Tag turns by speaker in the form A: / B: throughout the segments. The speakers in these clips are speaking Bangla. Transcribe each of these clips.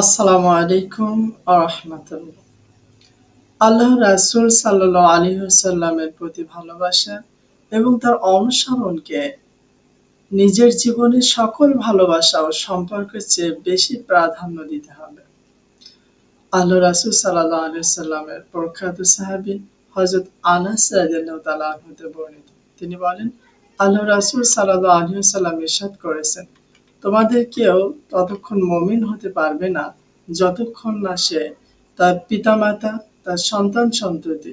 A: আসসালামু আলাইকুম আরহামতুল্লাহ আল্লাহ রাসুল সাল্লাহ আলী সাল্লামের প্রতি ভালোবাসা এবং তার অনুসরণকে নিজের জীবনে সকল ভালোবাসা ও সম্পর্কের চেয়ে বেশি প্রাধান্য দিতে হবে। আল্লাহ রাসুল সাল্লাহ আলী সাল্লামের প্রখ্যাত সাহাবি হজরত আনাস রাজিয়াল্লাহ হতে বর্ণিত। তিনি বলেন, আল্লাহ রাসুল সাল্লাহ আলী সাল্লাম ইরশাদ করেছেন তোমাদের কেউ ততক্ষণ মমিন হতে পারবে না, যতক্ষণ না সে তার পিতামাতা, তার সন্তান সন্ততি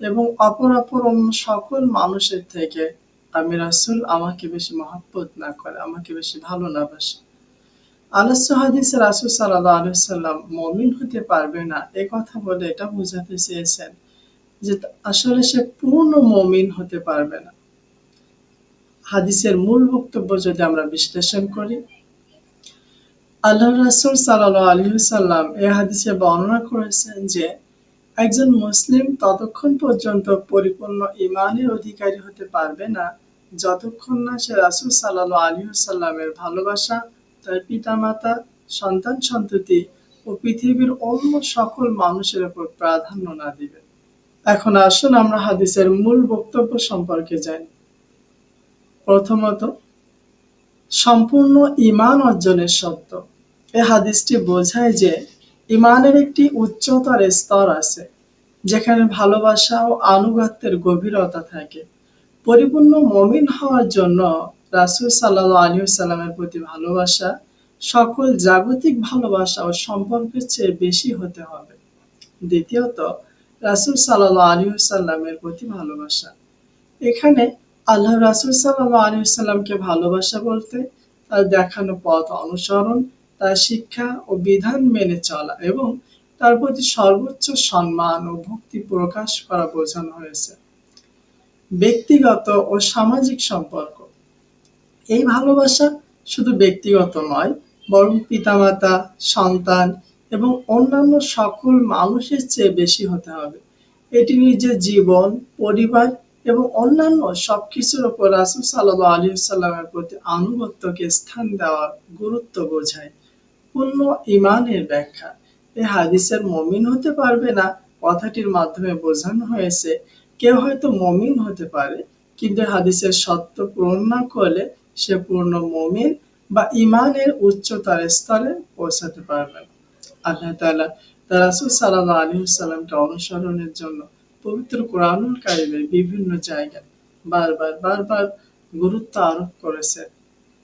A: এবং অপর অপর অন্য সকল মানুষের থেকে আমি রাসুল আমাকে বেশি মহাব্বত না করে, আমাকে বেশি ভালো না বাসে আলাস্য হাদিস রাসুল সাল্লাহ আলসালাম মমিন হতে পারবে না, এ কথা বলে এটা বোঝাতে চেয়েছেন যে আসলে সে পূর্ণ মমিন হতে পারবে না। হাদিসের মূল বক্তব্য যদি আমরা বিশ্লেষণ করি আল্লাহ রাসুল সাল্লাহ আলহিসাল্লাম এ হাদিসে বর্ণনা করেছেন যে, একজন মুসলিম ততক্ষণ পর্যন্ত পরিপূর্ণ ইমানের অধিকারী হতে পারবে না, যতক্ষণ না সে রাসুল সাল্লাহ আলহিসাল্লামের ভালোবাসা, তার পিতামাতা, সন্তান সন্ততি ও পৃথিবীর অন্য সকল মানুষের উপর প্রাধান্য না দিবে। এখন আসুন আমরা হাদিসের মূল বক্তব্য সম্পর্কে জানি। প্রথমত, সম্পূর্ণ ইমান অর্জনের সত্য এ হাদিসটি বোঝায় যে ইমানের একটি উচ্চতর স্তর আছে, যেখানে ভালোবাসা ও আনুগত্যের গভীরতা থাকে। পরিপূর্ণ মমিন হওয়ার জন্য রাসুল সাল্লাহ আলী সাল্লামের প্রতি ভালোবাসা সকল জাগতিক ভালোবাসা ও সম্পর্কের চেয়ে বেশি হতে হবে। দ্বিতীয়ত, রাসুল সাল্লাহ আলী সাল্লামের প্রতি ভালোবাসা। এখানে আল্লাহ রাসুল সাল্লাহ আলী সাল্লামকে ভালোবাসা বলতে তার দেখানো পথ অনুসরণ, তার শিক্ষা ও বিধান মেনে চলা এবং তার প্রতি সর্বোচ্চ সম্মান ও ভক্তি প্রকাশ করা বোঝানো হয়েছে। ব্যক্তিগত ও সামাজিক সম্পর্ক। এই ভালোবাসা শুধু ব্যক্তিগত নয়, বরং পিতামাতা, সন্তান এবং অন্যান্য সকল মানুষের চেয়ে বেশি হতে হবে। এটি নিজের জীবন, পরিবার এবং অন্যান্য সবকিছুর উপর রাসুল সাল্লাহ আলী সাল্লামের প্রতি আনুগত্যকে স্থান দেওয়ার গুরুত্ব বোঝায়। পূর্ণ ইমানের ব্যাখ্যা। এ হাদিসের মমিন হতে পারবে না, কথাটির মাধ্যমে বোঝানো হয়েছে, কেউ হয়তো মমিন হতে পারে, কিন্তু হাদিসের সত্য পূরণ না করলে সে পূর্ণ মমিন বা ইমানের উচ্চতার স্তরে পৌঁছাতে পারবে না। আল্লাহ তালা তার রাসুল সাল্লাহ আলী সাল্লামকে অনুসরণের জন্য পবিত্র কোরআনুল কারিমের বিভিন্ন জায়গায় বারবার বারবার গুরুত্ব আরোপ করেছেন।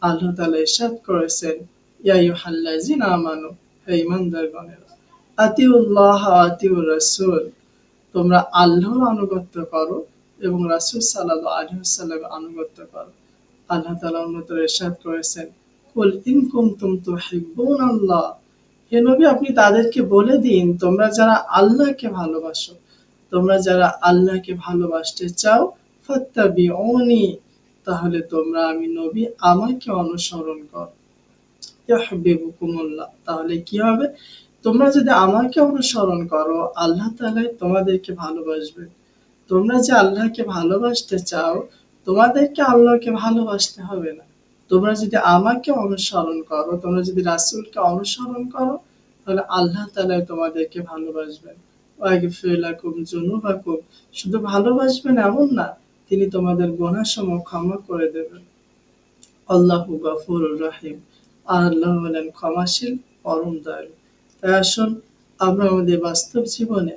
A: আল্লাহ তালা ইসাদ করেছেন ইয়াইহাল্লাজিন আমানু, হে ইমানদারগণেরা আতিউল্লাহ আতিউর রাসূল তোমরা আল্লাহর আনুগত্য করো এবং রাসূল সাল্লাল্লাহু ওয়াসাল্লামের আনুগত্য করো। আল্লাহ তাআলা অন্যত্র ইরশাদ করেছেন, কুল ইন কুনতুম তুহিব্বুন আল্লাহ, হে নবী, আপনি তাদেরকে বলে দিন, তোমরা যারা আল্লাহকে ভালোবাসো তোমরা যারা আল্লাহকে ভালোবাসতে চাও, ফাত্তাবিউনি, তাহলে তোমরা আমি নবী আমাকে অনুসরণ করো। তাহলে কি হবে? তোমরা যদি আমাকে অনুসরণ করো, আল্লাহ তালাই তোমাদেরকে ভালোবাসবে। তোমরা যে আল্লাহকে ভালোবাসতে চাও, তোমাদেরকে আল্লাহকে ভালোবাসতে হবে না। তোমরা যদি আমাকে অনুসরণ করো, তোমরা যদি রাসুলকে অনুসরণ করো, তাহলে আল্লাহ তালাই তোমাদেরকে ভালোবাসবেন। শুধু ভালোবাসবেন এমন না, তিনি তোমাদের ক্ষমা করে দেবেন। আল্লাহ রাহিম। আল্লাহ হলেন ক্ষমাশীল পরম তাই আসুন, আমরা আমাদের বাস্তব জীবনে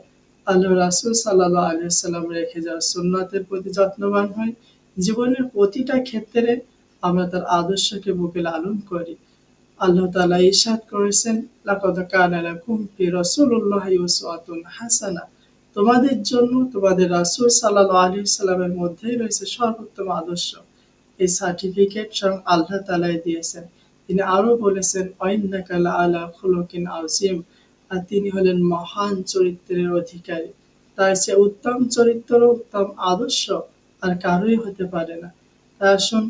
A: আল্লাহ রাসুল সাল্লাহ আলিয়া সাল্লাম রেখে যাওয়া সুন্নাতের প্রতি যত্নবান হই। জীবনের প্রতিটা ক্ষেত্রে আমরা তার আদর্শকে বুকে লালন করি। আল্লাহ তালা ইসাদ করেছেন, লাকাদ কানা লাকুম ফি রাসূলুল্লাহি উসওয়াতুন হাসানা। তোমাদের জন্য তোমাদের রাসূল সাল্লাল্লাহু আলাইহি সাল্লামের মধ্যেই রয়েছে সর্বোত্তম আদর্শ। এই সার্টিফিকেট স্বয়ং আল্লাহ তালাই দিয়েছেন। তিনি আরও বলেছেন আলা খুলুকিন আজিম আর তিনি হলেন মহান চরিত্রের অধিকারী। তার সে উত্তম চরিত্র, উত্তম আদর্শ আর কারোই হতে পারে না। তাই আসুন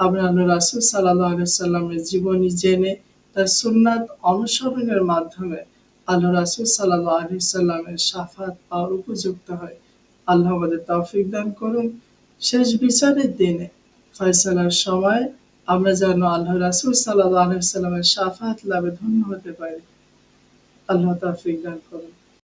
A: আমরা আল্লাহ রাসুল সাল্লাহ সাল্লামের জীবনী জেনে তার সুন্নাত অনুসরণের মাধ্যমে আল্লাহ রাসুল সাল্লাহ আলি সাল্লামের সাফাত পাওয়ার উপযুক্ত হয়। আল্লাহ আমাদের তৌফিক দান করুন। শেষ বিচারের দিনে ফয়সালার সময় আমরা যেন আল্লাহ রাসুল সাল্লাহ আলহিসাল্লামের সাফাত লাভে ধন্য হতে পারি। আল্লাহ তাফিক দান করুন।